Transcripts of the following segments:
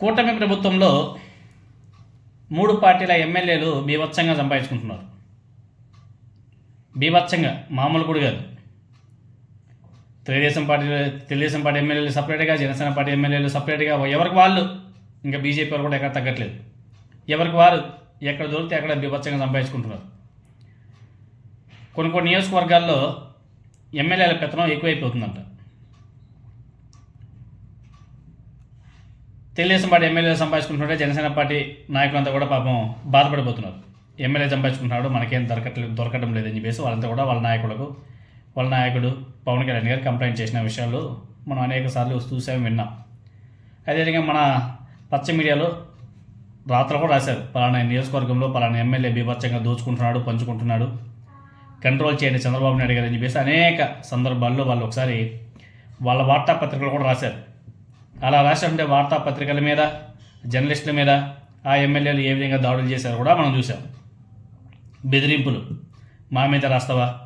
కూటమి ప్రభుత్వంలో మూడు పార్టీల ఎమ్మెల్యేలు బీభత్సంగా సంపాదించుకుంటున్నారు. బీభత్సంగా మామూలు కూడా కాదు. తెలుగుదేశం పార్టీ తెలుగుదేశం పార్టీ ఎమ్మెల్యేలు సపరేట్గా జనసేన పార్టీ ఎమ్మెల్యేలు సపరేట్గా ఎవరికి వాళ్ళు? ఇంకా బీజేపీ వాళ్ళు కూడా ఎక్కడ తగ్గట్లేదు. ఎవరికి వారు? ఎక్కడ దొరికితే అక్కడ బీభత్సంగా సంపాదించుకుంటున్నారు. కొన్ని కొన్ని నియోజకవర్గాల్లో ఎమ్మెల్యేల పెత్తనం ఎక్కువైపోతుందంట. తెలుగుదేశం పార్టీ ఎమ్మెల్యేలు సంపాదించుకుంటుంటే జనసేన పార్టీ నాయకులంతా కూడా పాపం బాధపడిపోతున్నారు. ఎమ్మెల్యే సంపాదించుకుంటున్నాడు మనకేం దొరకట్లేదు దొరకడం లేదని చెప్పేసి వాళ్ళంతా కూడా వాళ్ళ నాయకులకు వాళ్ళ నాయకుడు పవన్ కళ్యాణ్ గారు కంప్లైంట్ చేసిన విషయాలు మనం అనేక సార్లు చూసాం విన్నాం. అదేవిధంగా మన పచ్చ మీడియాలో రాత్రులు కూడా రాశారు. పలానా నియోజకవర్గంలో పలానా ఎమ్మెల్యే బీభత్సంగా దోచుకుంటున్నాడు పంచుకుంటున్నాడు. కంట్రోల్ చేయండి చంద్రబాబు నాయుడు గారు అని చెప్పేసి అనేక సందర్భాల్లో వాళ్ళు ఒకసారి వాళ్ళ వార్తాపత్రికలు కూడా రాశారు. అలా రాసినటువంటి వార్తాపత్రికల మీద జర్నలిస్టుల మీద ఆ ఎమ్మెల్యేలు ఏ విధంగా దాడులు చేశారో కూడా మనం చూసాం బెదిరింపులు. మా మీద రాస్తావా?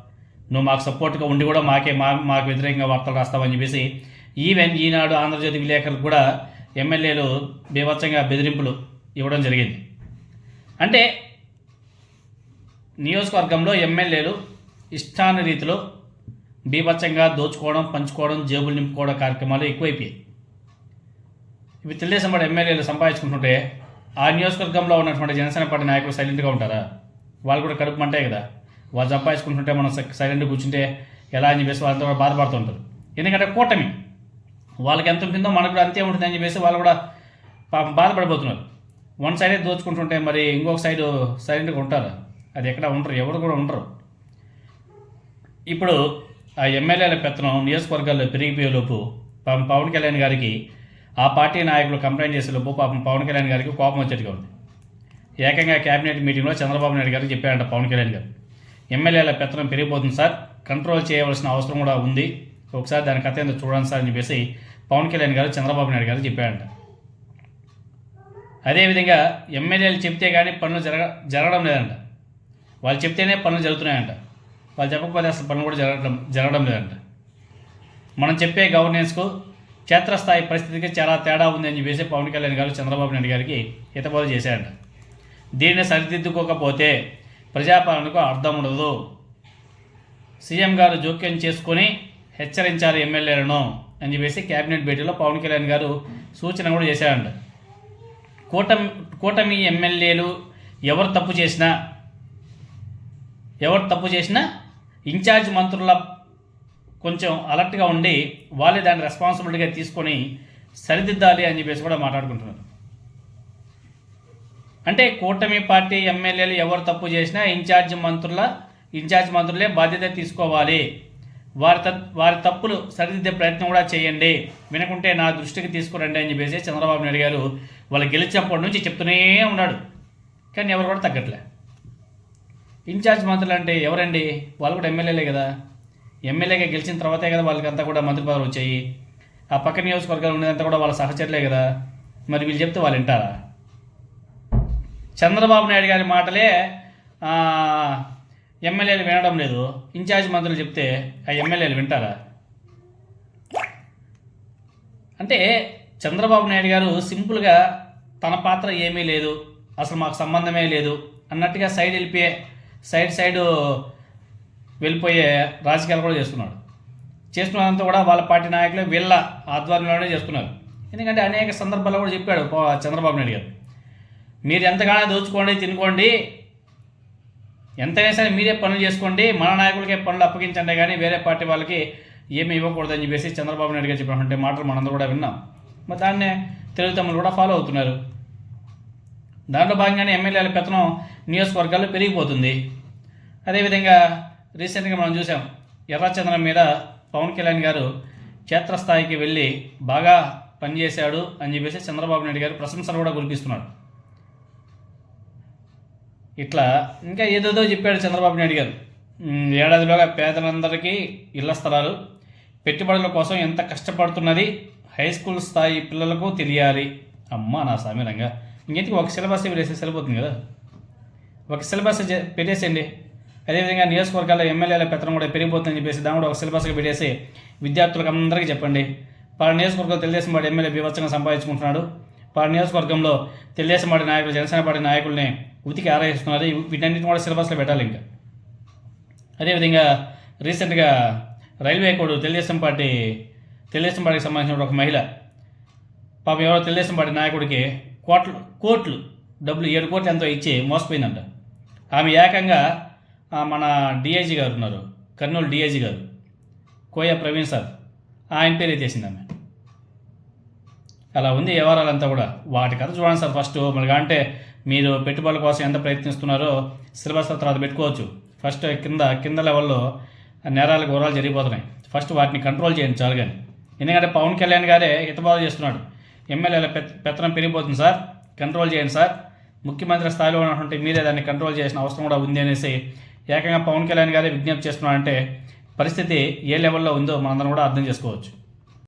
నువ్వు మాకు సపోర్ట్గా ఉండి కూడా మాకే మా మాకు వ్యతిరేకంగా వార్తలు రాస్తావా అని చెప్పేసి ఈవెన్ ఈనాడు ఆంధ్రజ్యోతి విలేకరులు కూడా ఎమ్మెల్యేలు బీభత్సంగా బెదిరింపులు ఇవ్వడం జరిగింది. అంటే నియోజకవర్గంలో ఎమ్మెల్యేలు ఇష్టాన రీతిలో బీభత్సంగా దోచుకోవడం పంచుకోవడం జేబులు నింపుకోవడం కార్యక్రమాలు ఎక్కువైపోయాయి. ఇవి తెలుగుదేశం పార్టీ ఎమ్మెల్యేలు సంపాదించుకుంటుంటే ఆ నియోజకవర్గంలో ఉన్నటువంటి జనసేన పార్టీ నాయకులు సైలెంట్గా ఉంటారా? వాళ్ళు కూడా కడుపు మంటాయి కదా. వాళ్ళు సంపాదించుకుంటుంటే మనం సైలెంట్గా కూర్చుంటే ఎలా అని చెప్పేసి వాళ్ళంతా కూడా బాధపడుతుంటారు ఎందుకంటే కూటమి వాళ్ళకి ఎంత ఉంటుందో మనకు కూడా అంతే ఉంటుంది అని చెప్పేసి వాళ్ళు కూడా పాపం బాధపడిపోతున్నారు వన్ సైడే దోచుకుంటుంటే మరి ఇంకొక సైడ్ సైలెంట్గా ఉంటారు? అది ఎక్కడ ఉండరు ఎవరు కూడా ఉండరు. ఇప్పుడు ఆ ఎమ్మెల్యేల పెత్తనం నియోజకవర్గాల్లో పెరిగిపోయేలోపు పాపం పవన్ కళ్యాణ్ గారికి ఆ పార్టీ నాయకులు కంప్లైంట్ చేసేలోపు పాపం పవన్ కళ్యాణ్ గారికి కోపం వచ్చేట్టుగా ఉంది. ఏకంగా కేబినెట్ మీటింగ్లో చంద్రబాబు నాయుడు గారు చెప్పారంట పవన్ కళ్యాణ్ గారు. ఎమ్మెల్యేల పెత్తనం పెరిగిపోతుంది సార్. కంట్రోల్ చేయవలసిన అవసరం కూడా ఉంది. ఒకసారి దాని కథ ఏందో చూడండి సార్ అని చెప్పేసి పవన్ కళ్యాణ్ గారు చంద్రబాబు నాయుడు గారు చెప్పారంట అదేవిధంగా ఎమ్మెల్యేలు చెప్తే కానీ పనులు జరగ జరగడం లేదంట. వాళ్ళు చెప్తేనే పనులు జరుగుతున్నాయంట. వాళ్ళు చెప్పకపోతే అసలు పనులు కూడా జరగడం జరగడం లేదంట. మనం చెప్పే గవర్నెన్స్కు క్షేత్రస్థాయి పరిస్థితికి చాలా తేడా ఉంది అని చెప్పేసి పవన్ కళ్యాణ్ గారు చంద్రబాబు నాయుడు గారికి హితబోధ చేశారంట. దీన్ని సరిదిద్దుకోకపోతే ప్రజాపాలనకు అర్థం ఉండదు. సీఎం గారు జోక్యం చేసుకొని హెచ్చరించారు ఎమ్మెల్యేలను అని చెప్పేసి కేబినెట్ భేటీలో పవన్ కళ్యాణ్ గారు సూచన కూడా చేశారంట. కూటమి కూటమి ఎమ్మెల్యేలు ఎవరు తప్పు చేసినా ఎవరు తప్పు చేసినా ఇన్ఛార్జ్ మంత్రుల కొంచెం అలర్ట్గా ఉండి వాళ్ళే దాన్ని రెస్పాన్సిబిలిటీగా తీసుకొని సరిదిద్దాలి అని చెప్పేసి కూడా మాట్లాడుకుంటున్నారు. అంటే కూటమి పార్టీ ఎమ్మెల్యేలు ఎవరు తప్పు చేసినా ఇన్ఛార్జ్ మంత్రుల ఇన్ఛార్జ్ మంత్రులే బాధ్యత తీసుకోవాలి. వారి తప్ వారి తప్పులు సరిదిద్దే ప్రయత్నం కూడా చేయండి. వినకుంటే నా దృష్టికి తీసుకురండి అని చెప్పేసి చంద్రబాబు నాయుడు గారు వాళ్ళు గెలిచినప్పటి నుంచి చెప్తూనే ఉన్నాడు. కానీ ఎవరు కూడా తగ్గట్లే. ఇన్ఛార్జ్ మంత్రులు అంటే ఎవరండి? వాళ్ళు కూడా ఎమ్మెల్యేలే కదా. ఎమ్మెల్యేగా గెలిచిన తర్వాతే కదా వాళ్ళకంతా కూడా మంత్రి పదవులు వచ్చాయి. ఆ పక్క నియోజకవర్గాలు ఉండేదంతా కూడా వాళ్ళ సహచరులే కదా. మరి వీళ్ళు చెప్తే వాళ్ళు వింటారా? చంద్రబాబు నాయుడు గారి మాటలే ఎమ్మెల్యేలు వినడం లేదు. ఇన్ఛార్జ్ మంత్రులు చెప్తే ఆ ఎమ్మెల్యేలు వింటారా? అంటే చంద్రబాబు నాయుడు గారు సింపుల్గా తన పాత్ర ఏమీ లేదు. అసలు మాకు సంబంధమే లేదు. అన్నట్టుగా సైడ్ వెళ్ళిపోయే సైడ్ సైడ్ వెళ్ళిపోయే రాజకీయాలు కూడా చేస్తున్నాడు. చేస్తున్నంతా కూడా వాళ్ళ పార్టీ నాయకులు వీళ్ళ ఆధ్వర్యంలోనే చేస్తున్నారు. ఎందుకంటే అనేక సందర్భాల్లో కూడా చెప్పాడు చంద్రబాబు నాయుడు గారు. మీరు ఎంతగానో దోచుకోండి తినుకోండి ఎంతైనా సరే మీరే పనులు చేసుకోండి మన నాయకులకే పనులు అప్పగించండి కానీ వేరే పార్టీ వాళ్ళకి ఏమీ ఇవ్వకూడదని చెప్పేసి చంద్రబాబు నాయుడు గారు చెప్పినటువంటి మాటలు మనందరూ కూడా విన్నాం. మరి దాన్నే తెలుగు తమ్ములు కూడా ఫాలో అవుతున్నారు. దాంట్లో భాగంగానే ఎమ్మెల్యేల పెత్తనం నియోజకవర్గాల్లో పెరిగిపోతుంది. అదేవిధంగా రీసెంట్గా మనం చూసాం ఎర్రచంద్రం మీద పవన్ కళ్యాణ్ గారు క్షేత్రస్థాయికి వెళ్ళి బాగా పనిచేశాడు అని చెప్పేసి చంద్రబాబు నాయుడు గారు ప్రశంసలు కూడా కురిపిస్తున్నాడు ఇట్లా ఇంకా ఏదేదో చెప్పాడు చంద్రబాబు నాయుడు గారు. ఏడాదిలోగా పేదలందరికీ ఇళ్ళ స్థలాలు పెట్టుబడుల కోసం ఎంత కష్టపడుతున్నది హై స్కూల్ స్థాయి పిల్లలకు తెలియాలి. అమ్మ నా సమీరంగా. ఇంకెందుకు ఒక సిలబస్ వేసే సరిపోతుంది కదా. ఒక సిలబస్ పెట్టేసేయండి. అదేవిధంగా నియోజకవర్గాల్లో ఎమ్మెల్యేల పెత్తనం కూడా పెరిగిపోతుందని చెప్పేసి దాని కూడా ఒక సిలబస్గా పెట్టేసి విద్యార్థులకు అందరికీ చెప్పండి. పలు నియోజకవర్గాలు తెలుగుదేశం వాడు ఎమ్మెల్యే బీభత్సంగా సంపాదించుకుంటున్నాడు. పార్టీ నియోజకవర్గంలో తెలుగుదేశం పార్టీ నాయకులు జనసేన పార్టీ నాయకుల్ని ఉతికి ఆరాయిస్తున్నారు. ఇవి- వీటన్నిటిని కూడా సిలబస్లో పెట్టాలి ఇంకా. అదేవిధంగా రీసెంట్గా railway code Telugu Desam party Telugu Desam పార్టీకి సంబంధించిన ఒక మహిళ పాపం ఎవరో తెలుగుదేశం పార్టీ నాయకుడికి కోట్లు కోట్లు డబ్బులు ఏడు కోట్లు ఎంతో ఇచ్చి మోసపోయిందంట. ఆమె ఏకంగా మన డిఐజీ గారు ఉన్నారు. కర్నూలు డిఐజీ గారు. కోయ ప్రవీణ్ సార్. ఆయన పేరు ఎత్తేసింది ఆమె. అలా ఉంది వ్యవహారాలంతా కూడా. వాటి కథ చూడండి సార్ ఫస్ట్. మళ్ళీ అంటే మీరు పెట్టుబడుల కోసం ఎంత ప్రయత్నిస్తున్నారో సిలబస్ తర్వాత పెట్టుకోవచ్చు. ఫస్ట్ కింద కింద లెవెల్లో నేరాలకు ఘోరాలు జరిగిపోతున్నాయి. ఫస్ట్ వాటిని కంట్రోల్ చేయండి చాలు కానీ. ఎందుకంటే పవన్ కళ్యాణ్ గారే హితబోధ చేస్తున్నాడు. ఎమ్మెల్యేల పెత్ పెత్తనం పెరిగిపోతుంది సార్. కంట్రోల్ చేయండి సార్. ముఖ్యమంత్రి స్థాయిలో ఉన్నటువంటి మీరే దాన్ని కంట్రోల్ చేసిన అవసరం కూడా ఉంది అనేసి ఏకంగా పవన్ కళ్యాణ్ గారే విజ్ఞప్తి చేస్తున్నారంటే పరిస్థితి ఏ లెవెల్లో ఉందో మనందరం కూడా అర్థం చేసుకోవచ్చు.